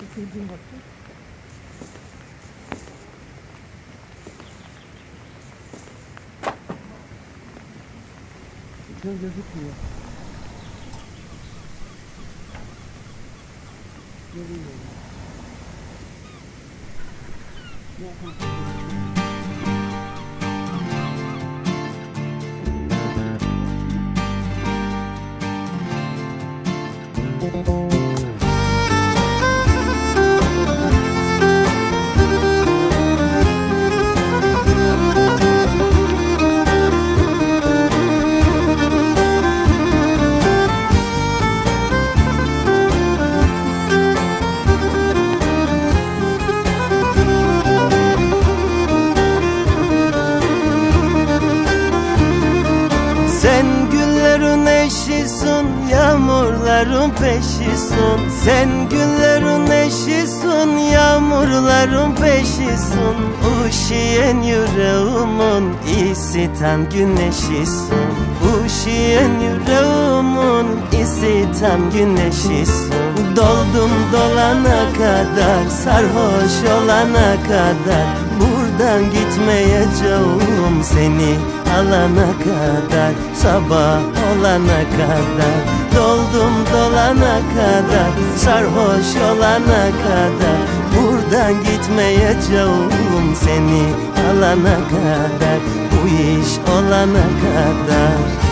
Getirdiğim bakın. Göz gözükmüyor. Görünmüyor. Ya, yağmurların peşisin Sen güllerin eşisin, yağmurların peşisin. Uşiyen yüreğimin, isiten güneşisin. Uşiyen yüreğimin, isiten güneşisin. Doldum dolana kadar, sarhoş olana kadar. Buradan gitmeyeceğim seni alana kadar Sabah olana kadar Doldum dolana kadar Sarhoş olana kadar Buradan gitmeyeceğim seni alana kadar Bu iş olana kadar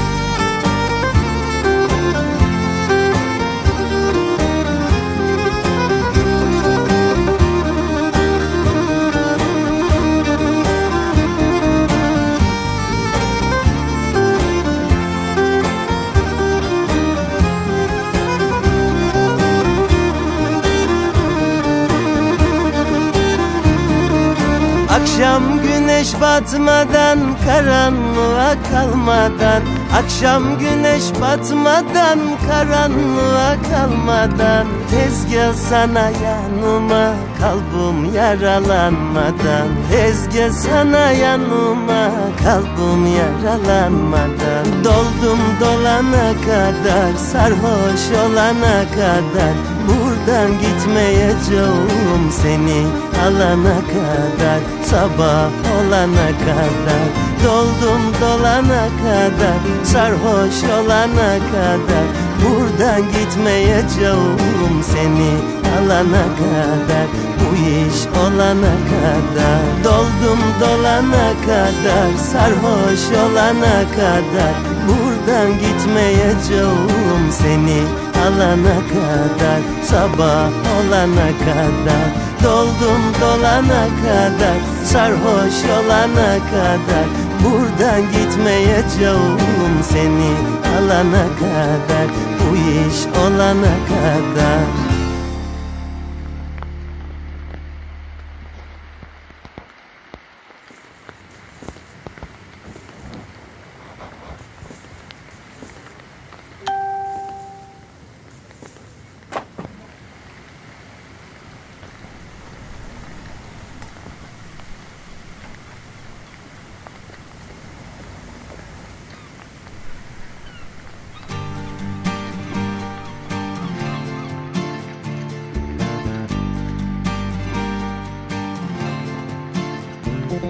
Akşam güneş batmadan karanlığa kalmadan. Akşam güneş batmadan karanlığa kalmadan. Tezgah sana yanıma kalbim yaralanmadan. Tezgah sana yanıma kalbim yaralanmadan dolana kadar sarhoş olana kadar Buradan gitmeyeceğim seni alana kadar Sabah olana kadar Doldum dolana kadar Sarhoş olana kadar Buradan gitmeyeceğim seni alana kadar Bu iş olana kadar Doldum dolana kadar Sarhoş olana kadar Buradan gitmeyeceğim seni alana kadar Sabah olana kadar Doldum dolana kadar Sarhoş olana kadar Buradan gitmeyeceğim seni alana kadar Bu iş olana kadar Sen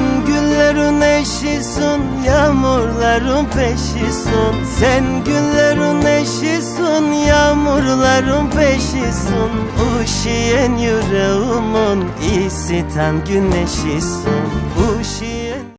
güllerin eşisin, yağmurların peşisin. Sen güllerin eşisin, yağmurların peşisin. Uşiyen yüreğimin, isiten güneşisin. Uşiyen